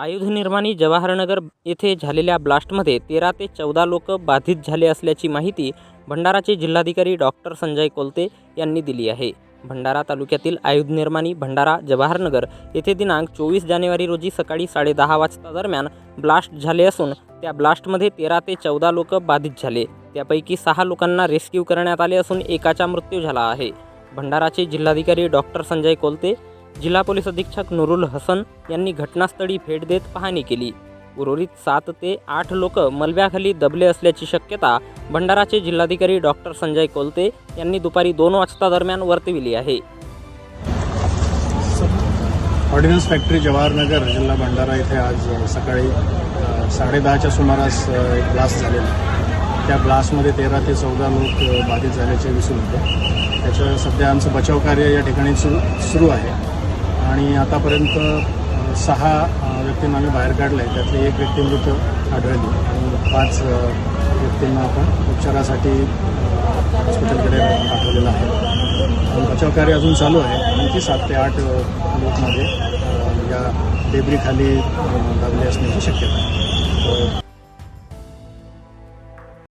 आयुध निर्माणी जवाहरनगर येथे झालेल्या ब्लास्टमध्ये तेरा ते चौदा लोक बाधित झाले असल्याची माहिती भंडाराचे जिल्हाधिकारी डॉक्टर संजय कोलते यांनी दिली आहे. भंडारा तालुक्यातील आयुध निर्माणी भंडारा जवाहरनगर येथे दिनांक चोवीस जानेवारी रोजी सकाळी साडेदहा वाजता दरम्यान ब्लास्ट झाले असून त्या ब्लास्टमध्ये तेरा ते चौदा लोक बाधित झाले. त्यापैकी सहा लोकांना रेस्क्यू करण्यात आले असून एकाचा मृत्यू झाला आहे. भंडाराचे जिल्हाधिकारी डॉक्टर संजय कोलते जिल्हा पोलीस अधीक्षक नुरुल हसन यांनी घटनास्थळी भेट देत पाहणी केली. उर्वरित सात ते आठ लोक मलब्याखाली दबले असल्याची शक्यता भंडाराचे जिल्हाधिकारी डॉक्टर संजय कोलते यांनी दुपारी दोन वाजता दरम्यान वर्तविली आहे. ऑर्डिनन्स फॅक्टरी जवाहरनगर जिल्हा भंडारा इथे आज सकाळी साडेदहाच्या सुमारास एक ब्लास्ट झालेला त्या ब्लास्टमध्ये तेरा ते चौदा लोक बाधित झाल्याचे दिसून होते त्याच्या सध्या आमचं बचाव कार्य या ठिकाणी सुरू सुरू आहे. आणि आतापर्यंत सहा व्यक्तींना आम्ही बाहेर काढलं आहे त्यातली एक व्यक्ती मृत आढळली. आणि पाच व्यक्तींना आपण उपचारासाठी हॉस्पिटलकडे पाठवलेलं आहे. बचाव कार्य अजून चालू आहे. आणखी सात ते आठ अ, लोक माझे या डेबरीखाली दाबले असण्याची शक्यता आहे.